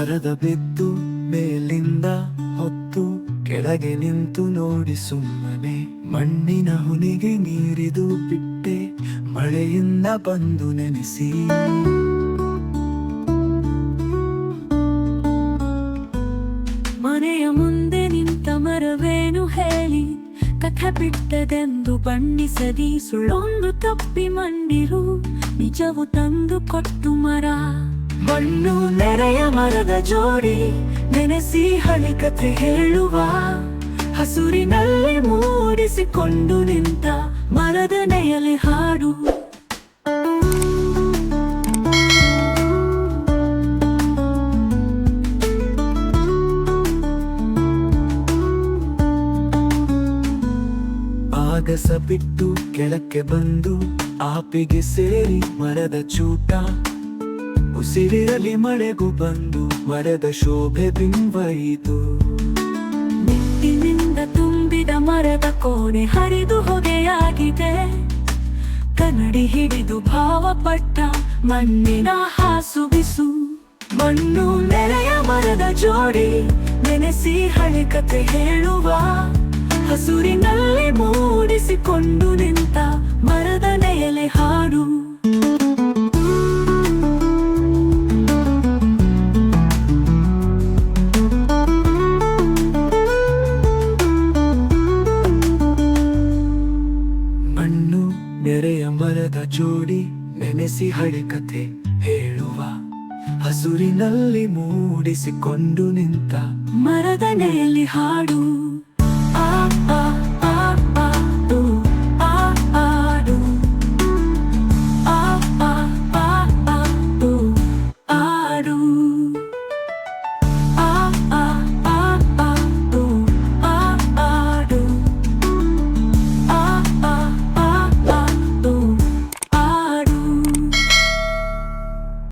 ಮರದ ಬಿದ್ದು ಮೇಲಿಂದ ಹೊತ್ತು ಕೆಳಗೆ ನಿಂತು ನೋಡಿ ಸುಮ್ಮನೆ. ಮಣ್ಣಿನ ಹುನಿಗೆ ನೀರಿದು ಬಿಟ್ಟೆ, ಮಳೆಯಿಂದ ಬಂದು ನೆನೆಸಿ. ಮನೆಯ ಮುಂದೆ ನಿಂತ ಮರವೇನು ಹೇಳಿ, ಕಥೆ ಬಿಟ್ಟದೆಂದು ಬಣ್ಣಿಸದಿ ಸುಳ್ಳೊಂದು ತಪ್ಪಿ ಮಂಡಿರು, ನಿಜವು ತಂದು ಕೊಟ್ಟು ಮರ. ಮಣ್ಣು ನೆರೆಯ ಮರದ ಜೋಡಿ ನೆನೆಸಿ ಹಳಿ ಕಥೆ ಹೇಳುವ. ಹಸುರಿನಲ್ಲಿ ಮೂಡಿಸಿಕೊಂಡು ನಿಂತ ಮರದ ನೆಯಲೆ ಹಾಡು. ಆಗಸ ಬಿಟ್ಟು ಕೆಳಕ್ಕೆ ಬಂದು ಆಪಿಗೆ ಸೇರಿ ಮರದ ಚೂಟ. ಉಸಿರಿರಲಿ ಮಳೆಗೂ ಬಂದು ಮರದ ಶೋಭೆ ಬಿಂಬಯಿತು. ನಿಟ್ಟಿನಿಂದ ತುಂಬಿದ ಮರದ ಕೋಣೆ ಹರಿದು ಹೊಗೆಯಾಗಿದೆ. ಕನ್ನಡಿ ಹಿಡಿದು ಭಾವಪಟ್ಟ ಮಣ್ಣಿನ ಹಾಸು ಬಿಸು. ಮಣ್ಣು ನೆರೆಯ ಮರದ ಜೋಡಿ ನೆನೆಸಿ ಹಳೆ ಕಥೆ ಹೇಳುವ. ಹಸುರಿನಲ್ಲಿ ಮೂಡಿಸಿಕೊಂಡು ನಿಂತ ನೆರೆಯ ಮರದ ಜೋಡಿ ನೆನೆಸಿ ಹಳೆ ಕಥೆ ಹೇಳುವ. ಹಸುರಿನಲ್ಲಿ ಮೂಡಿಸಿಕೊಂಡು ನಿಂತ ಮರದ ನೆಯಲ್ಲಿ ಹಾಡು.